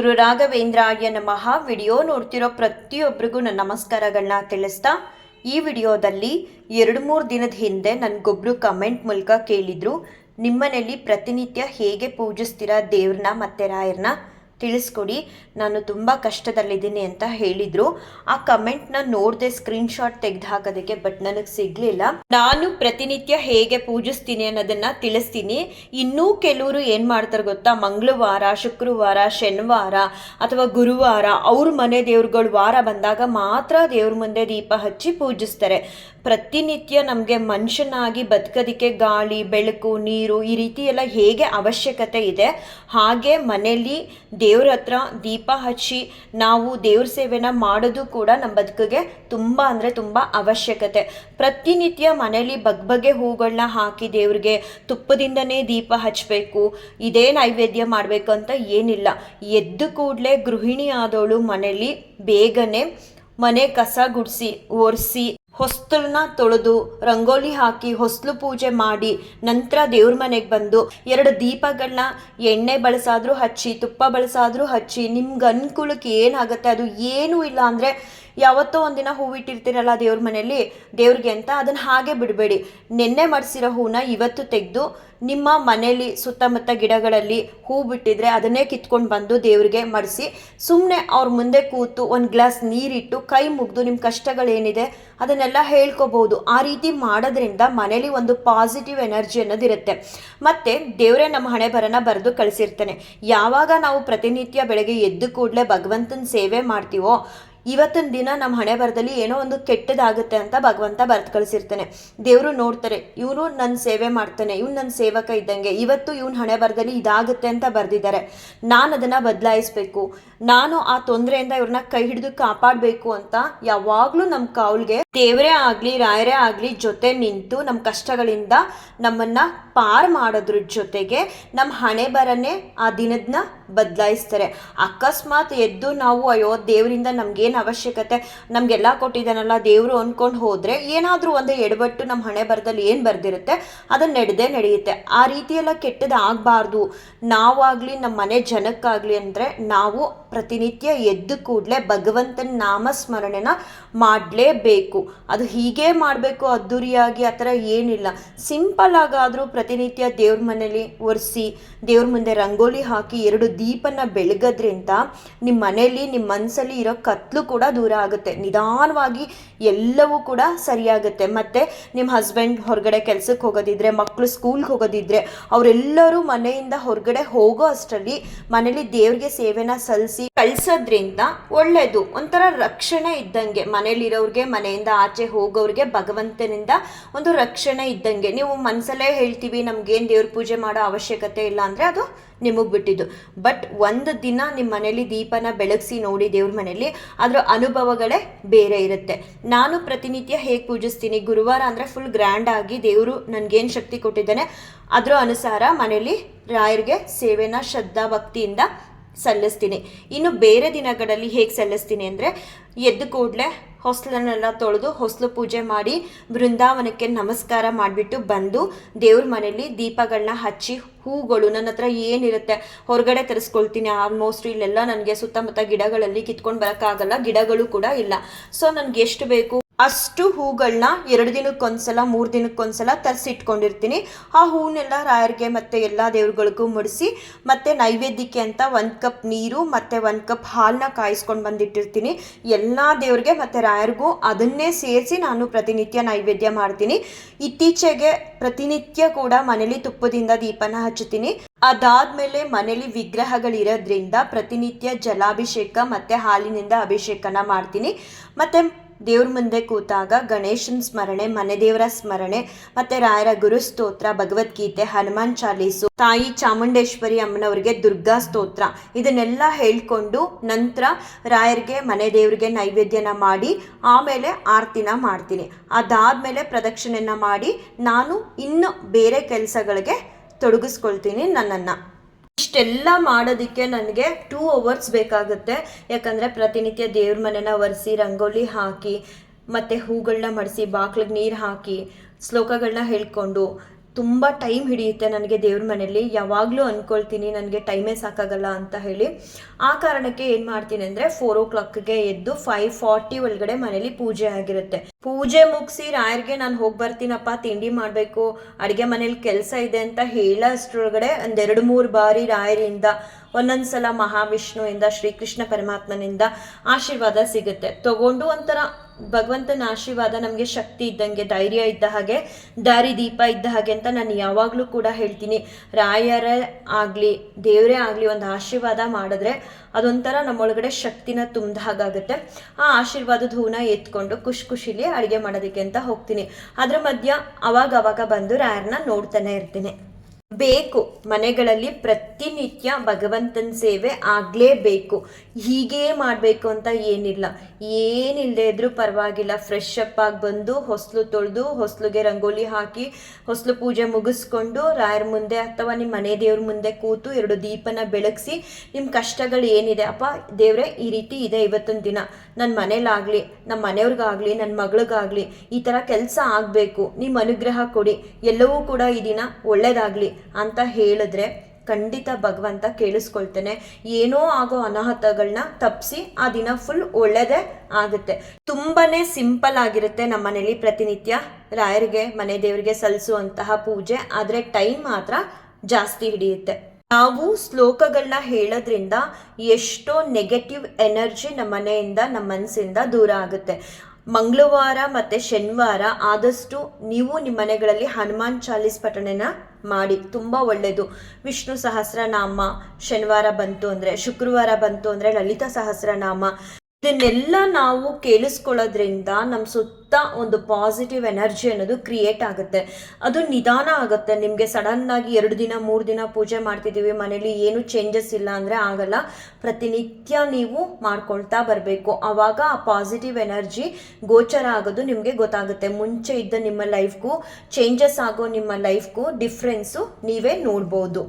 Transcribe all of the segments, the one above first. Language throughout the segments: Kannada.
ಗುರು ರಾಘವೇಂದ್ರಾಯ ನಮಃ. ವಿಡಿಯೋ ನೋಡ್ತಿರೋ ಪ್ರತಿಯೊಬ್ಬರಿಗೂ ನನ್ನ ನಮಸ್ಕಾರಗಳನ್ನ ತಿಳಿಸ್ತಾ, ಈ ವಿಡಿಯೋದಲ್ಲಿ ಎರಡು ಮೂರು ದಿನದ ಹಿಂದೆ ನನಗೊಬ್ರು ಕಮೆಂಟ್ ಮೂಲಕ ಕೇಳಿದ್ರು, ನಿಮ್ಮನೇಲಿ ಪ್ರತಿನಿತ್ಯ ಹೇಗೆ ಪೂಜಿಸ್ತೀರಾ ದೇವ್ರನ್ನ ಮತ್ತು ರಾಯರನ್ನ? ತಿಳಿಸ್ಕೊಡಿ. ನಾನು ತುಂಬ ಕಷ್ಟದಲ್ಲಿದ್ದೀನಿ ಅಂತ ಹೇಳಿದ್ರು. ಆ ಕಮೆಂಟ್ನ ನೋಡದೆ ಸ್ಕ್ರೀನ್ಶಾಟ್ ತೆಗೆದು ಹಾಕೋದಕ್ಕೆ ಬಟ್ ನನಗೆ ಸಿಗಲಿಲ್ಲ. ನಾನು ಪ್ರತಿನಿತ್ಯ ಹೇಗೆ ಪೂಜಿಸ್ತೀನಿ ಅನ್ನೋದನ್ನು ತಿಳಿಸ್ತೀನಿ. ಇನ್ನೂ ಕೆಲವರು ಏನು ಮಾಡ್ತಾರೆ ಗೊತ್ತಾ? ಮಂಗಳವಾರ, ಶುಕ್ರವಾರ, ಶನಿವಾರ ಅಥವಾ ಗುರುವಾರ ಅವ್ರ ಮನೆ ದೇವ್ರುಗಳು ವಾರ ಬಂದಾಗ ಮಾತ್ರ ದೇವ್ರ ಮುಂದೆ ದೀಪ ಹಚ್ಚಿ ಪೂಜಿಸ್ತಾರೆ. ಪ್ರತಿನಿತ್ಯ ನಮಗೆ ಮನುಷ್ಯನಾಗಿ ಬದುಕೋದಕ್ಕೆ ಗಾಳಿ, ಬೆಳಕು, ನೀರು ಈ ರೀತಿ ಎಲ್ಲ ಹೇಗೆ ಅವಶ್ಯಕತೆ ಇದೆ? ಹಾಗೆ ಮನೆಯಲ್ಲಿ ದೇವ್ರ ಹತ್ರ ದೀಪ ಹಚ್ಚಿ ನಾವು ದೇವ್ರ ಸೇವೆನ ಮಾಡೋದು ಕೂಡ ನಮ್ಮ ಬದುಕಿಗೆ ತುಂಬ ಅಂದರೆ ತುಂಬ ಅವಶ್ಯಕತೆ. ಪ್ರತಿನಿತ್ಯ ಮನೇಲಿ ಬಗ್ ಬಗೆ ಹೂಗಳನ್ನ ಹಾಕಿ ದೇವ್ರಿಗೆ ತುಪ್ಪದಿಂದನೇ ದೀಪ ಹಚ್ಚಬೇಕು ಇದೇ ನೈವೇದ್ಯ ಮಾಡಬೇಕು ಅಂತ ಏನಿಲ್ಲ. ಎದ್ದು ಕೂಡಲೇ ಗೃಹಿಣಿ ಆದವಳು ಮನೇಲಿ ಬೇಗನೆ ಮನೆ ಕಸ ಗುಡಿಸಿ, ಒರೆಸಿ ಹೊಸ್ತಲನ್ನ ತೊಳೆದು ರಂಗೋಲಿ ಹಾಕಿ ಹೊಸ್ಲು ಪೂಜೆ ಮಾಡಿ ನಂತರ ದೇವ್ರ ಮನೆಗೆ ಬಂದು ಎರಡು ದೀಪಗಳನ್ನ ಎಣ್ಣೆ ಬಳಸಾದ್ರೂ ಹಚ್ಚಿ ತುಪ್ಪ ಬಳಸಾದ್ರೂ ಹಚ್ಚಿ ನಿಮ್ಗೆ ಅನುಕೂಲಕ್ಕೆ ಏನಾಗುತ್ತೆ? ಅದು ಏನೂ ಇಲ್ಲ ಅಂದರೆ ಯಾವತ್ತೋ ಒಂದಿನ ಹೂವಿಟ್ಟಿರ್ತೀರಲ್ಲ ದೇವ್ರ ಮನೆಯಲ್ಲಿ, ದೇವ್ರಿಗೆ ಅಂತ ಅದನ್ನ ಹಾಗೆ ಬಿಡಬೇಡಿ. ನಿನ್ನೆ ಮಡಿಸಿರೋ ಹೂನ ಇವತ್ತು ತೆಗೆದು ನಿಮ್ಮ ಮನೆಯಲ್ಲಿ ಸುತ್ತಮುತ್ತ ಗಿಡಗಳಲ್ಲಿ ಹೂ ಬಿಟ್ಟಿದ್ರೆ ಅದನ್ನೇ ಕಿತ್ಕೊಂಡು ಬಂದು ದೇವ್ರಿಗೆ ಮಡಿಸಿ ಸುಮ್ಮನೆ ಅವ್ರ ಮುಂದೆ ಕೂತು ಒಂದು ಗ್ಲಾಸ್ ನೀರಿಟ್ಟು ಕೈ ಮುಗಿದು ನಿಮ್ಮ ಕಷ್ಟಗಳೇನಿದೆ ಅದನ್ನೆಲ್ಲ ಹೇಳ್ಕೊಬೋದು. ಆ ರೀತಿ ಮಾಡೋದ್ರಿಂದ ಮನೇಲಿ ಒಂದು ಪಾಸಿಟಿವ್ ಎನರ್ಜಿ ಅನ್ನೋದಿರುತ್ತೆ ಮತ್ತು ದೇವರೇ ನಮ್ಮ ಹಣೆ ಬರನ ಬರೆದು ಕಳಿಸಿರ್ತಾನೆ. ಯಾವಾಗ ನಾವು ಪ್ರತಿನಿತ್ಯ ಬೆಳಗ್ಗೆ ಎದ್ದು ಕೂಡಲೇ ಭಗವಂತನ ಸೇವೆ ಮಾಡ್ತೀವೋ ಇವತ್ತಿನ ದಿನ ನಮ್ಮ ಹಣೆ ಬರದಲ್ಲಿ ಏನೋ ಒಂದು ಕೆಟ್ಟದಾಗುತ್ತೆ ಅಂತ ಭಗವಂತ ಬರೆದು ಕಳಿಸಿರ್ತಾನೆ. ದೇವರು ನೋಡ್ತಾರೆ, ಇವನು ನನ್ನ ಸೇವೆ ಮಾಡ್ತಾನೆ, ಇವ್ನು ನನ್ನ ಸೇವಕ ಇದ್ದಂಗೆ, ಇವತ್ತು ಇವ್ನ ಹಣೆ ಬರದಲ್ಲಿ ಇದಾಗುತ್ತೆ ಅಂತ ಬರೆದಿದ್ದಾರೆ. ನಾನು ಅದನ್ನು ಬದಲಾಯಿಸ್ಬೇಕು, ನಾನು ಆ ತೊಂದರೆಯಿಂದ ಇವ್ರನ್ನ ಕೈ ಹಿಡಿದು ಕಾಪಾಡಬೇಕು ಅಂತ ಯಾವಾಗಲೂ ನಮ್ಮ ಕಾವಲ್ಗೆ, ದೇವರೇ ಆಗಲಿ, ರಾಯರೇ ಆಗಲಿ ಜೊತೆ ನಿಂತು ನಮ್ಮ ಕಷ್ಟಗಳಿಂದ ನಮ್ಮನ್ನು ಪಾರ್ ಮಾಡೋದ್ರ ಜೊತೆಗೆ ನಮ್ಮ ಹಣೆ ಬರನೇ ಆ ದಿನದನ್ನ ಬದಲಾಯಿಸ್ತಾರೆ. ಅಕಸ್ಮಾತ್ ಎದ್ದು ನಾವು ಅಯ್ಯೋ ದೇವರಿಂದ ನಮ್ಗೇನು ಅವಶ್ಯಕತೆ. ನಮಗೆಲ್ಲ ಕೊಟ್ಟಿದ್ದಾನಲ್ಲ ದೇವರು ಅಂದ್ಕೊಂಡು ಹೋದರೆ ಏನಾದರೂ ಒಂದು ಎಡವಟ್ಟು ನಮ್ಮ ಹಣೆ ಬರದಲ್ಲಿ ಏನು ಬರೆದಿರುತ್ತೆ? ಅದನ್ನು ನಡೆದೇ ನಡೆಯುತ್ತೆ. ಆ ರೀತಿಯೆಲ್ಲ ಕೆಟ್ಟದ್ದು ಆಗಬಾರ್ದು. ನಾವಾಗಲಿ ನಮ್ಮ ಮನೆ ಜನಕ್ಕಾಗಲಿ ಅಂದರೆ ನಾವು ಪ್ರತಿನಿತ್ಯ ಎದ್ದು ಕೂಡಲೇ ಭಗವಂತನ ನಾಮಸ್ಮರಣೆನ ಮಾಡಲೇಬೇಕು. ಅದು ಹೀಗೆ ಮಾಡಬೇಕು ಅದ್ಧೂರಿಯಾಗಿ ಆ ಥರ ಏನಿಲ್ಲ. ಸಿಂಪಲ್ ಆಗಾದರೂ ಪ್ರತಿನಿತ್ಯ ದೇವ್ರ ಮನೇಲಿ ಒರೆಸಿ, ದೇವ್ರ ಮುಂದೆ ರಂಗೋಲಿ ಹಾಕಿ ಎರಡು ದೀಪನ ಬೆಳಗೋದ್ರಿಂದ ನಿಮ್ಮ ಮನೆಯಲ್ಲಿ ನಿಮ್ಮ ಮನಸ್ಸಲ್ಲಿ ಇರೋ ಕತ್ಲು ಕೂಡ ದೂರ ಆಗುತ್ತೆ. ನಿಧಾನವಾಗಿ ಎಲ್ಲವೂ ಕೂಡ ಸರಿಯಾಗುತ್ತೆ. ಮತ್ತು ನಿಮ್ಮ ಹಸ್ಬೆಂಡ್ ಹೊರಗಡೆ ಕೆಲಸಕ್ಕೆ ಹೋಗೋದಿದ್ರೆ ಮಕ್ಕಳು ಸ್ಕೂಲ್ಗೆ ಹೋಗೋದಿದ್ರೆ, ಅವರೆಲ್ಲರೂ ಮನೆಯಿಂದ ಹೊರಗಡೆ ಹೋಗೋ ಅಷ್ಟರಲ್ಲಿ ಮನೇಲಿ ದೇವ್ರಿಗೆ ಸೇವೆನ ಸಲ್ಲಿಸಿ ಕಳ್ಸೋದ್ರಿಂದ ಒಳ್ಳೇದು. ಒಂಥರ ರಕ್ಷಣೆ ಇದ್ದಂಗೆ. ಮನೇಲಿರೋರಿಗೆ, ಮನೆಯಿಂದ ಆಚೆ ಹೋಗೋರಿಗೆ, ಭಗವಂತನಿಂದ ಒಂದು ರಕ್ಷಣೆ ಇದ್ದಂಗೆ. ನೀವು ಮನಸ್ಸಲ್ಲೇ ಹೇಳ್ತೀವಿ, ನಮ್ಗೇನು ದೇವ್ರ ಪೂಜೆ ಮಾಡೋ ಅವಶ್ಯಕತೆ ಇಲ್ಲ ಅಂದರೆ ಅದು ನಿಮಗೆ ಬಿಟ್ಟಿದ್ದು. ಬಟ್ ಒಂದು ದಿನ ನಿಮ್ಮ ಮನೇಲಿ ದೀಪನ ಬೆಳಗಿಸಿ ನೋಡಿ ದೇವ್ರ ಮನೇಲಿ, ಅದರ ಅನುಭವಗಳೇ ಬೇರೆ ಇರುತ್ತೆ. ನಾನು ಪ್ರತಿನಿತ್ಯ ಹೇಗೆ ಪೂಜಿಸ್ತೀನಿ? ಗುರುವಾರ ಅಂದರೆ ಫುಲ್ ಗ್ರ್ಯಾಂಡ್ ಆಗಿ ದೇವರು ನನಗೇನು ಶಕ್ತಿ ಕೊಟ್ಟಿದ್ದಾನೆ, ಅದರ ಅನುಸಾರ ಮನೇಲಿ ರಾಯರಿಗೆ ಸೇವೆನ, ಶ್ರದ್ಧಾ, ಭಕ್ತಿಯಿಂದ ಸಲ್ಲಿಸ್ತೀನಿ. ಇನ್ನು ಬೇರೆ ದಿನಗಳಲ್ಲಿ ಹೇಗೆ ಸಲ್ಲಿಸ್ತೀನಿ ಅಂದರೆ ಎದ್ದು ಕೂಡಲೇ ಹೊಸ್ಲನ್ನೆಲ್ಲ ತೊಳೆದು ಹೊಸಲು ಪೂಜೆ ಮಾಡಿ ಬೃಂದಾವನಕ್ಕೆ ನಮಸ್ಕಾರ ಮಾಡಿಬಿಟ್ಟು ಬಂದು ದೇವ್ರ ಮನೆಯಲ್ಲಿ ದೀಪಗಳನ್ನ ಹಚ್ಚಿ ಹೂಗಳು ನನ್ನ ಹತ್ರ ಏನಿರುತ್ತೆ ಹೊರಗಡೆ ತರಿಸ್ಕೊಳ್ತೀನಿ. ಆಲ್ಮೋಸ್ಟ್ ಇಲ್ಲೆಲ್ಲ ನನಗೆ ಸುತ್ತಮುತ್ತ ಗಿಡಗಳಲ್ಲಿ ಕಿತ್ಕೊಂಡು ಬರೋಕ್ಕಾಗಲ್ಲ. ಗಿಡಗಳು ಕೂಡ ಇಲ್ಲ. ಸೊ ನನಗೆ ಎಷ್ಟು ಬೇಕು? ಅಷ್ಟು ಹೂಗಳನ್ನ ಎರಡು ದಿನಕ್ಕೊಂದ್ಸಲ, ಮೂರು ದಿನಕ್ಕೊಂದ್ಸಲ ತರಿಸಿಟ್ಕೊಂಡಿರ್ತೀನಿ. ಆ ಹೂವನ್ನೆಲ್ಲ ರಾಯರಿಗೆ ಮತ್ತು ಎಲ್ಲ ದೇವ್ರುಗಳಿಗೂ ಮುಡಿಸಿ, ಮತ್ತು ನೈವೇದ್ಯಕ್ಕೆ ಅಂತ ಒಂದು ಕಪ್ ನೀರು, ಮತ್ತು ಒಂದು ಕಪ್ ಹಾಲನ್ನ ಕಾಯಿಸ್ಕೊಂಡು ಬಂದಿಟ್ಟಿರ್ತೀನಿ. ಎಲ್ಲ ದೇವ್ರಿಗೆ ಮತ್ತು ರಾಯರಿಗೂ ಅದನ್ನೇ ಸೇರಿಸಿ ನಾನು ಪ್ರತಿನಿತ್ಯ ನೈವೇದ್ಯ ಮಾಡ್ತೀನಿ. ಇತ್ತೀಚೆಗೆ ಪ್ರತಿನಿತ್ಯ ಕೂಡ ಮನೇಲಿ ತುಪ್ಪದಿಂದ ದೀಪನ ಹಚ್ಚುತ್ತೀನಿ. ಅದಾದಮೇಲೆ ಮನೇಲಿ ವಿಗ್ರಹಗಳಿರೋದ್ರಿಂದ ಪ್ರತಿನಿತ್ಯ ಜಲಾಭಿಷೇಕ ಮತ್ತು ಹಾಲಿನಿಂದ ಅಭಿಷೇಕನ ಮಾಡ್ತೀನಿ. ಮತ್ತು ದೇವ್ರ ಮುಂದೆ ಕೂತಾಗ ಗಣೇಶನ ಸ್ಮರಣೆ, ಮನೆ ದೇವರ ಸ್ಮರಣೆ ಮತ್ತೆ ರಾಯರ ಗುರು ಸ್ತೋತ್ರ, ಭಗವದ್ಗೀತೆ, ಹನುಮಾನ್ ಚಾಲೀಸು, ತಾಯಿ ಚಾಮುಂಡೇಶ್ವರಿ ಅಮ್ಮನವರಿಗೆ ದುರ್ಗಾ ಸ್ತೋತ್ರ. ಇದನ್ನೆಲ್ಲ ಹೇಳ್ಕೊಂಡು ನಂತರ ರಾಯರಿಗೆ, ಮನೆ ದೇವ್ರಿಗೆ ನೈವೇದ್ಯನ ಮಾಡಿ, ಆಮೇಲೆ ಆರತಿನ ಮಾಡ್ತೀನಿ. ಅದಾದಮೇಲೆ ಪ್ರದಕ್ಷಿಣೆನ ಮಾಡಿ ನಾನು ಇನ್ನು ಬೇರೆ ಕೆಲಸಗಳಿಗೆ ತೊಡಗಿಸ್ಕೊಳ್ತೀನಿ ನನ್ನನ್ನು. ಇಷ್ಟೆಲ್ಲ ಮಾಡೋದಕ್ಕೆ ನನಗೆ ಟೂ ಅವರ್ಸ್ ಬೇಕಾಗುತ್ತೆ. ಯಾಕಂದರೆ ಪ್ರತಿನಿತ್ಯ ದೇವ್ರ ಮನೆನ ಒರೆಸಿ, ರಂಗೋಲಿ ಹಾಕಿ, ಮತ್ತು ಹೂಗಳನ್ನ ಮಡಿಸಿ, ಬಾಕ್ಲಿಗೆ ನೀರು ಹಾಕಿ ಶ್ಲೋಕಗಳನ್ನ ಹೇಳ್ಕೊಂಡು ತುಂಬ ಟೈಮ್ ಹಿಡಿಯುತ್ತೆ ನನಗೆ ದೇವ್ರ ಮನೆಯಲ್ಲಿ ಯಾವಾಗಲೂ ಅಂದ್ಕೊಳ್ತೀನಿ ನನಗೆ ಟೈಮೇ ಸಾಕಾಗಲ್ಲ ಅಂತ ಹೇಳಿ. ಆ ಕಾರಣಕ್ಕೆ ಏನು ಮಾಡ್ತೀನಿ ಅಂದರೆ ಫೋರ್ ಓ ಕ್ಲಾಕ್ಗೆ ಎದ್ದು ಫೈವ್ ಫಾರ್ಟಿ ಒಳಗಡೆ ಮನೇಲಿ ಪೂಜೆ ಆಗಿರುತ್ತೆ. ಪೂಜೆ ಮುಗಿಸಿ ರಾಯರ್ಗೆ ನಾನು ಹೋಗಿ ಬರ್ತೀನಪ್ಪ, ತಿಂಡಿ ಮಾಡಬೇಕು, ಅಡುಗೆ ಮನೇಲಿ ಕೆಲಸ ಇದೆ ಅಂತ ಹೇಳೋಷ್ಟ್ರೊಳಗಡೆ ಒಂದೆರಡು ಮೂರು ಬಾರಿ ರಾಯರಿಂದ ಒಂದೊಂದು ಸಲ ಮಹಾವಿಷ್ಣುವಿಂದ, ಶ್ರೀಕೃಷ್ಣ ಪರಮಾತ್ಮನಿಂದ ಆಶೀರ್ವಾದ ಸಿಗುತ್ತೆ. ತಗೊಂಡು ಒಂಥರ ಭಗವಂತನ ಆಶೀರ್ವಾದ ನಮಗೆ ಶಕ್ತಿ ಇದ್ದಂಗೆ, ಧೈರ್ಯ ಇದ್ದ ಹಾಗೆ, ದಾರಿ ದೀಪ ಇದ್ದ ಹಾಗೆ ಅಂತ ನಾನು ಯಾವಾಗಲೂ ಕೂಡ ಹೇಳ್ತೀನಿ. ರಾಯರೇ ಆಗಲಿ, ದೇವರೇ ಆಗಲಿ ಒಂದು ಆಶೀರ್ವಾದ ಮಾಡಿದ್ರೆ ಅದೊಂಥರ ನಮ್ಮೊಳಗಡೆ ಶಕ್ತಿನ ತುಂಬಿದ ಹಾಗಾಗುತ್ತೆ. ಆ ಆಶೀರ್ವಾದದ ಹೂನ ಎತ್ಕೊಂಡು ಖುಷಿ ಖುಷಿಲಿ ಅಡುಗೆ ಮಾಡೋದಕ್ಕೆ ಅಂತ ಹೋಗ್ತೀನಿ. ಅದ್ರ ಮಧ್ಯ ಅವಾಗ ಅವಾಗ ಬಂದು ರಾಯರನ್ನ ನೋಡ್ತಾನೆ ಇರ್ತೀನಿ. ಬೇಕು. ಮನೆಗಳಲ್ಲಿ ಪ್ರತಿನಿತ್ಯ ಭಗವಂತನ ಸೇವೆ ಆಗಲೇಬೇಕು. ಹೀಗೇ ಮಾಡಬೇಕು ಅಂತ ಏನಿಲ್ಲ. ಏನಿಲ್ಲದೆ ಇದ್ರೂ ಪರವಾಗಿಲ್ಲ. ಫ್ರೆಶ್ ಅಪ್ ಆಗಿ ಬಂದು ಹೊಸಲು ತೊಳೆದು, ಹೊಸಲುಗೆ ರಂಗೋಲಿ ಹಾಕಿ, ಹೊಸಲು ಪೂಜೆ ಮುಗಿಸ್ಕೊಂಡು, ರಾಯರ ಮುಂದೆ ಅಥವಾ ನಿಮ್ಮ ಮನೆ ದೇವ್ರ ಮುಂದೆ ಕೂತು ಎರಡು ದೀಪನ ಬೆಳಗಿಸಿ, ನಿಮ್ಮ ಕಷ್ಟಗಳು ಏನಿದೆ, ಅಪ್ಪ, ದೇವರೇ, ಈ ರೀತಿ ಇದೆ ಇವತ್ತೊಂದು ದಿನ. ನನ್ನ ಮನೇಲಾಗಲಿ ನಮ್ಮ ಮನೆಯವ್ರಿಗಾಗಲಿ ನನ್ನ ಮಗಳಿಗಾಗಲಿ, ಈ ಥರ ಕೆಲಸ ಆಗಬೇಕು. ನಿಮ್ಮ ಅನುಗ್ರಹ ಕೊಡಿ. ಎಲ್ಲವೂ ಕೂಡ ಈ ದಿನ ಒಳ್ಳೇದಾಗಲಿ. ಅಂತ ಹೇಳಿದ್ರೆ ಖಂಡಿತ ಭಗವಂತ ಕೇಳಿಸ್ಕೊಳ್ತೇನೆ. ಏನೋ ಆಗೋ ಅನಾಹುತಗಳನ್ನ ತಪ್ಪಿಸಿ ಆ ದಿನ ಫುಲ್ ಒಳ್ಳೆಯದೇ ಆಗುತ್ತೆ. ತುಂಬಾನೇ ಸಿಂಪಲ್ ಆಗಿರುತ್ತೆ ನಮ್ಮ ಮನೇಲಿ ಪ್ರತಿನಿತ್ಯ. ರಾಯರಿಗೆ, ಮನೆ ದೇವರಿಗೆ ಸಲ್ಲಿಸುವಂತಹ ಪೂಜೆ, ಆದರೆ ಟೈಮ್ ಮಾತ್ರ ಜಾಸ್ತಿ ಹಿಡಿಯುತ್ತೆ. ನಾವು ಶ್ಲೋಕಗಳನ್ನ ಹೇಳೋದ್ರಿಂದ ಎಷ್ಟೋ ನೆಗೆಟಿವ್ ಎನರ್ಜಿ ನಮ್ಮ ಮನೆಯಿಂದ, ನಮ್ಮ ಮನಸ್ಸಿಂದ ದೂರ ಆಗುತ್ತೆ. ಮಂಗಳವಾರ ಮತ್ತು ಶನಿವಾರ ಆದಷ್ಟು ನೀವು ನಿಮ್ಮ ಮನೆಗಳಲ್ಲಿ ಹನುಮಾನ್ ಚಾಲೀಸ್ ಪಠಣೆನ ಮಾಡಿ ತುಂಬ ಒಳ್ಳೆಯದು ವಿಷ್ಣು ಸಹಸ್ರನಾಮ ಶನಿವಾರ ಬಂತು ಅಂದರೆ ಶುಕ್ರವಾರ ಬಂತು ಅಂದರೆ ಲಲಿತಾ ಸಹಸ್ರನಾಮ. ಇದನ್ನೆಲ್ಲ ನಾವು ಕೇಳಿಸ್ಕೊಳ್ಳೋದ್ರಿಂದ ನಮ್ಮ ಸುತ್ತ ಒಂದು ಪಾಸಿಟಿವ್ ಎನರ್ಜಿ ಅನ್ನೋದು ಕ್ರಿಯೇಟ್ ಆಗುತ್ತೆ. ಅದು ನಿಧಾನ ಆಗುತ್ತೆ. ನಿಮಗೆ ಸಡನ್ನಾಗಿ ಎರಡು ದಿನ, ಮೂರು ದಿನ ಪೂಜೆ ಮಾಡ್ತಿದ್ದೀವಿ, ಮನೇಲಿ ಏನು ಚೇಂಜಸ್ ಇಲ್ಲ ಅಂದರೆ ಆಗಲ್ಲ. ಪ್ರತಿನಿತ್ಯ ನೀವು ಮಾಡ್ಕೊಳ್ತಾ ಬರಬೇಕು. ಆವಾಗ ಆ ಪಾಸಿಟಿವ್ ಎನರ್ಜಿ ಗೋಚರ ಆಗೋದು ನಿಮಗೆ ಗೊತ್ತಾಗುತ್ತೆ. ಮುಂಚೆ ಇದ್ದ ನಿಮ್ಮ ಲೈಫ್ಗೂ ಚೇಂಜಸ್ ಆಗೋ ನಿಮ್ಮ ಲೈಫ್ಗೂ ಡಿಫ್ರೆನ್ಸು ನೀವೇ ನೋಡ್ಬೋದು.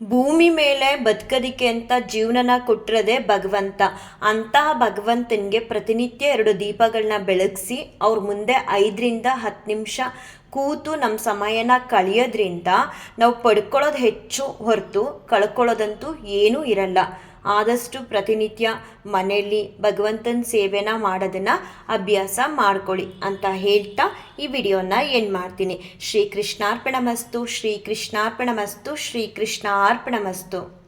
ಭೂಮಿ ಮೇಲೆ ಬದುಕೋದಿಕ್ಕೆ ಅಂತ ಜೀವನನ ಕೊಟ್ಟಿರೋದೇ ಭಗವಂತ. ಅಂತಹ ಭಗವಂತನಿಗೆ ಪ್ರತಿನಿತ್ಯ ಎರಡು ದೀಪಗಳನ್ನ ಬೆಳಗಿಸಿ ಅವ್ರ ಮುಂದೆ ಐದರಿಂದ ಹತ್ತು ನಿಮಿಷ ಕೂತು ನಮ್ಮ ಸಮಯನ ಕಳೆಯೋದ್ರಿಂದ ನಾವು ಪಡ್ಕೊಳ್ಳೋದು ಹೆಚ್ಚು ಹೊರತು ಕಳ್ಕೊಳ್ಳೋದಂತೂ ಏನೂ ಇರಲ್ಲ. ಆದಷ್ಟು ಪ್ರತಿನಿತ್ಯ ಮನೆಯಲ್ಲಿ ಭಗವಂತನ ಸೇವೆನ ಮಾಡೋದನ್ನು ಅಭ್ಯಾಸ ಮಾಡ್ಕೊಳ್ಳಿ ಅಂತ ಹೇಳ್ತಾ ಈ ವಿಡಿಯೋನ ಏನು ಮಾಡ್ತೀನಿ. ಶ್ರೀ ಕೃಷ್ಣಾರ್ಪಣಮಸ್ತು ಶ್ರೀ ಕೃಷ್ಣಾರ್ಪಣಮಸ್ತು ಶ್ರೀ ಕೃಷ್ಣಾರ್ಪಣಮಸ್ತು